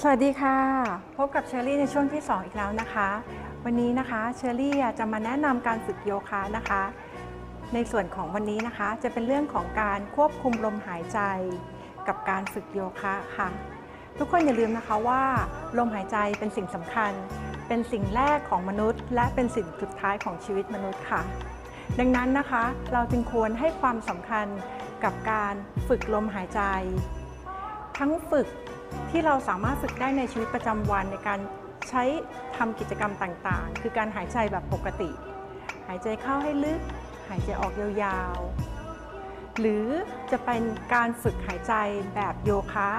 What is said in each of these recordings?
สวัสดีค่ะ พบกับเชอรี่ในช่วงที่ 2 อีกแล้วนะคะ วันนี้นะคะเชอรี่จะมาแนะนำการฝึกโยคะนะคะ ในส่วนของวันนี้นะคะจะเป็นเรื่องของการควบคุมลมหายใจ กับการฝึกโยคะค่ะ ทุกคนอย่าลืมนะคะว่า ลมหายใจเป็นสิ่งสำคัญ เป็นสิ่งแรกของมนุษย์ และเป็นสิ่งสุดท้ายของชีวิตมนุษย์ค่ะ ดังนั้นนะคะเราจึงควรให้ความสำคัญกับการฝึกลมหายใจ ทั้งฝึกที่เราสามารถฝึกได้ในชีวิตประจำวันในการใช้ทำกิจกรรมต่างๆ คือการหายใจแบบปกติ หายใจเข้าให้ลึก หายใจออกยาวๆ หรือจะเป็นการฝึกหายใจแบบโยคะ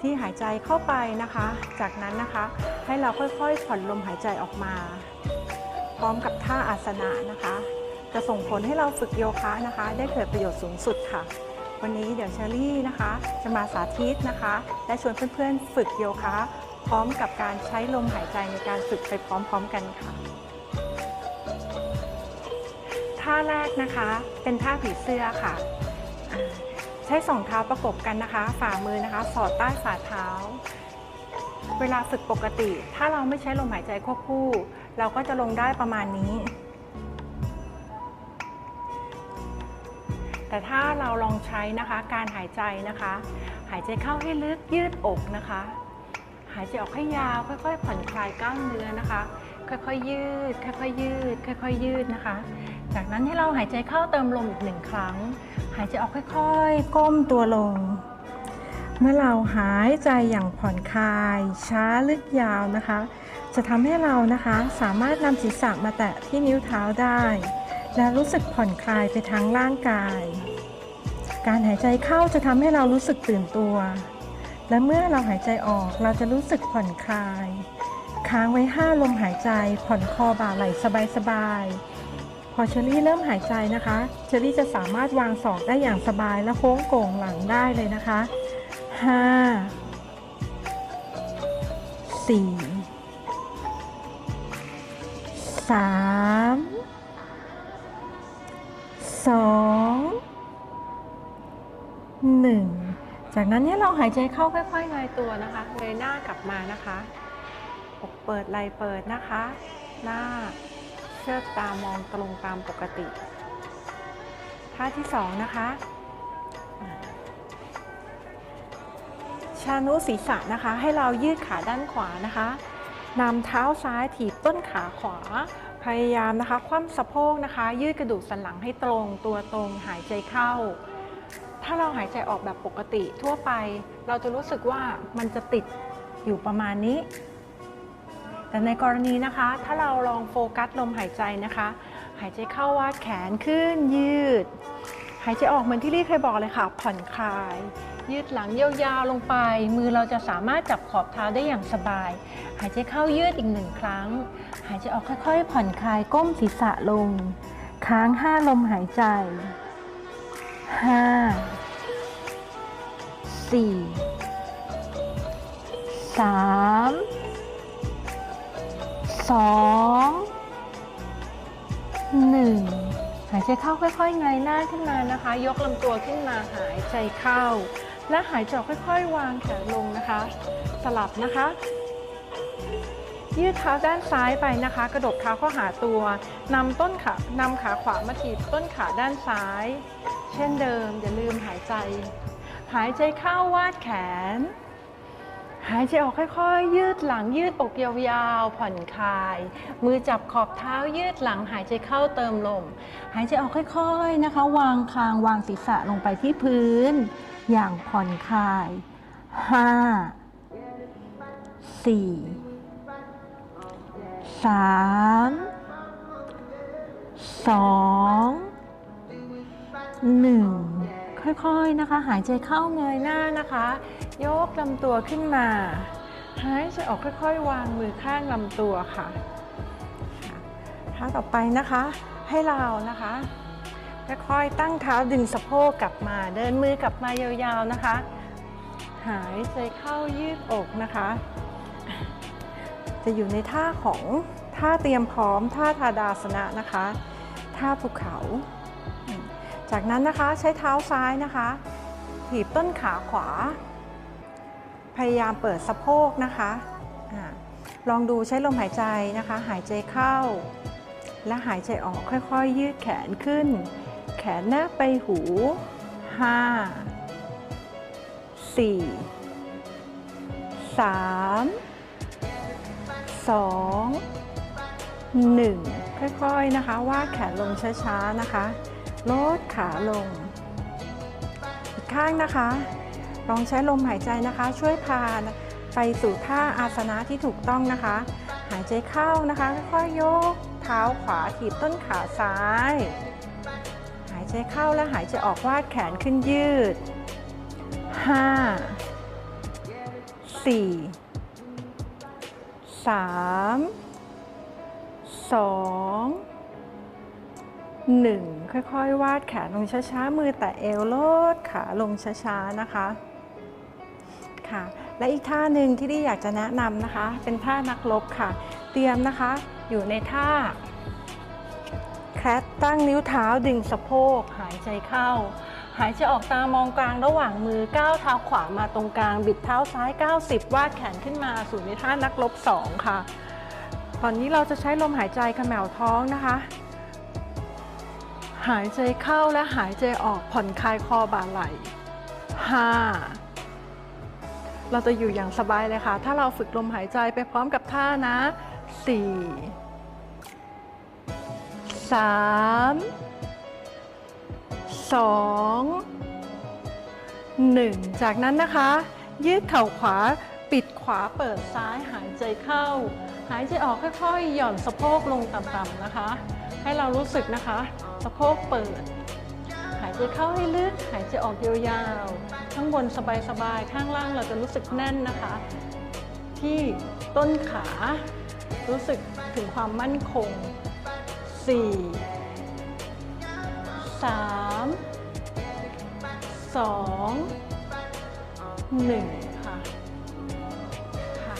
ที่หายใจเข้าไปนะคะ จากนั้นนะคะให้เราค่อยๆผ่อนลมหายใจออกมา พร้อมกับท่าอาสนะนะคะ จะส่งผลให้เราฝึกโยคะนะคะ ได้เกิดประโยชน์สูงสุดค่ะ วันนี้เดี๋ยวเชอรี่นะคะ จะมาสาธิตนะคะ และชวนเพื่อนๆ ฝึกโยคะ พร้อมกับการใช้ลมหายใจในการฝึกไปพร้อมๆกันค่ะ ท่าแรกนะคะเป็นท่าผีเสื้อค่ะ ใช้สองเท้าประกบกันนะคะ ฝ่ามือนะคะ สอดใต้ฝ่าเท้า เวลาฝึกปกติ ถ้าเราไม่ใช้ลมหายใจควบคู่ เราก็จะลงได้ประมาณนี้ แต่ถ้าเราลองใช้นะคะการหายใจนะคะ หายใจเข้าให้ลึกยืดอกนะคะ หายใจออกให้ยาวค่อยๆผ่อนคลายกล้ามเนื้อนะคะ ค่อยๆยืด ค่อยๆยืด ค่อยๆยืดนะคะ จากนั้นให้เราหายใจเข้าเติมลมอีกหนึ่งครั้ง หายใจออกค่อยๆ ก้มตัวลง เมื่อเราหายใจอย่างผ่อนคลาย ช้าลึกยาวนะคะ จะทำให้เรานะคะสามารถนำศีรษะมาแตะที่นิ้วเท้าได้ และรู้สึกผ่อนคลายไปทั้งร่างกาย การหายใจเข้าจะทำให้เรารู้สึกตื่นตัว และเมื่อเราหายใจออกเราจะรู้สึกผ่อนคลาย ค้างไว้ 5 ลมหายใจ ผ่อนคอบ่าไหล่สบายๆ พอเชอรี่เริ่มหายใจนะคะ เชอรี่จะสามารถวางศอกได้อย่างสบายและโค้งโก่งหลังได้เลยนะคะ 5 4 3 สองหนึ่งจากนั้นเนี่ยเราหายใจเข้าค่อยๆเงยตัวนะคะเงยหน้ากลับมานะคะอกเปิดไหลเปิดนะคะ หน้าเชิดตามองตรงตามปกติท่าที่สองนะคะชานุศีรษะนะคะ ให้เรายืดขาด้านขวานะคะนำเท้าซ้ายถีบต้นขาขวา พยายามนะคะ คว่ำสะโพกนะคะ ยืดกระดูกสันหลังให้ตรง ตัวตรง หายใจเข้า ถ้าเราหายใจออกแบบปกติทั่วไป เราจะรู้สึกว่ามันจะติดอยู่ประมาณนี้ แต่ในกรณีนะคะ ถ้าเราลองโฟกัสลมหายใจนะคะ หายใจเข้าวาดแขนขึ้นยืด หายใจออกเหมือนที่ลี่เคยบอกเลยค่ะ ผ่อนคลาย ยืดหลังยาวๆลงไป มือเราจะสามารถจับขอบเท้าได้อย่างสบาย หายใจเข้ายืดอีกหนึ่งครั้ง หายใจออกค่อยๆ ผ่อนคลายก้มศีรษะลง ค้างห้าลมหายใจห้าสี่สามสองหนึ่งหายใจเข้าค่อยๆเงยหน้าขึ้นมานะคะ ยกลำตัวขึ้นมาหายใจเข้า และหายใจออกค่อยๆ วางแขนลงนะคะ สลับนะคะ ยืดเท้าด้านซ้ายไปนะคะ กระดกเท้าเข้าหาตัวนำต้นขานำขาขวามาถีบต้นขาด้านซ้าย เช่นเดิม อย่าลืมหายใจ หายใจเข้าวาดแขน หายใจออกค่อยๆ ยืดหลังยืดอกยาวๆผ่อนคลาย มือจับขอบเท้ายืดหลัง หายใจเข้าเติมลม หายใจออกค่อยๆนะคะ วางคางวางศีรษะลงไปที่พื้น อย่างผ่อนคลาย ห้า สี่ สาม สอง หนึ่ง ค่อยๆนะคะ หายใจเข้าเงยหน้านะคะ ยกลำตัวขึ้นมา หายใจออกค่อยๆ วางมือข้างลำตัวค่ะท่าต่อไปนะคะ ให้เรานะคะ ค่อยๆตั้งเท้าดึงสะโพกกลับมา เดินมือกลับมายาวๆนะคะ หายใจเข้ายืดอกนะคะ จะอยู่ในท่าของท่าเตรียมพร้อมท่าทาดาสนะนะคะ ท่าภูเขา จากนั้นนะคะใช้เท้าซ้ายนะคะถีบต้นขาขวา พยายามเปิดสะโพกนะคะอาลองดูใช้ลมหายใจนะคะ หายใจเข้า และหายใจออกค่อยๆ ยืดแขนขึ้น แขนหน้าไปหู5 4 3 2 1ค่อยๆนะคะว่าแขนลงช้าๆนะคะ ลดขาลง อีกข้างนะคะ ลองใช้ลมหายใจนะคะ ช่วยพาไปสู่ท่าอาสนะที่ถูกต้องนะคะ หายใจเข้านะคะ ค่อยๆยกเท้าขวาถีบต้นขาซ้าย ใจเข้าและหายใจออกวาดแขนขึ้นยืด5 4 3 2 1ค่อยๆ วาดแขนลงช้าๆ มือแตะเอวลดขาลงช้าๆ นะคะ ค่ะ และอีกท่าหนึ่งที่ดีอยากจะแนะนำนะคะ เป็นท่านักรบค่ะ เตรียมนะคะ อยู่ในท่า แคทตั้งนิ้วเท้าดึงสะโพก หายใจเข้า หายใจออกตามองกลางระหว่างมือก้าวเท้าขวามาตรงกลาง บิดเท้าซ้าย 90 วาดแขนขึ้นมาสู่ในท่านักรบ2 ค่ะ ตอนนี้เราจะใช้ลมหายใจเขมวท้องนะคะ หายใจเข้าและหายใจออกผ่อนคลายคอบ่าไหล่5เราจะอยู่อย่างสบายเลยค่ะ ถ้าเราฝึกลมหายใจไปพร้อมกับท่านะ 4 3 2 1จากนั้นนะคะ ยืดเข่าขวาปิดขวาเปิดซ้ายหายใจเข้า หายใจออกค่อยๆ หย่อนสะโพกลงต่ำๆนะคะ ให้เรารู้สึกนะคะ สะโพกเปิด หายใจเข้าให้ลึกหายใจออกยาวๆข้างบนสบายๆ ข้างล่างเราจะรู้สึกแน่นนะคะ ที่ต้นขา รู้สึกถึงความมั่นคง 4 3 2 1ค่ะค่ะ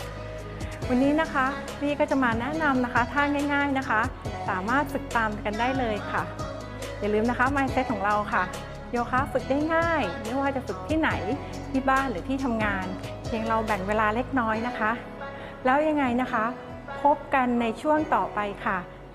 วันนี้นะคะพี่ก็จะมาแนะนำนะคะท่าง่าย ๆนะคะ สามารถฝึกตามกันได้เลยค่ะ อย่าลืมนะคะ mindset ของเราค่ะ โยคะฝึกได้ง่าย ไม่ว่าจะฝึกที่ไหนที่บ้านหรือที่ทำงาน เพียงเราแบ่งเวลาเล็กน้อยนะคะ แล้วยังไงนะคะ พบกันในช่วงต่อไปค่ะ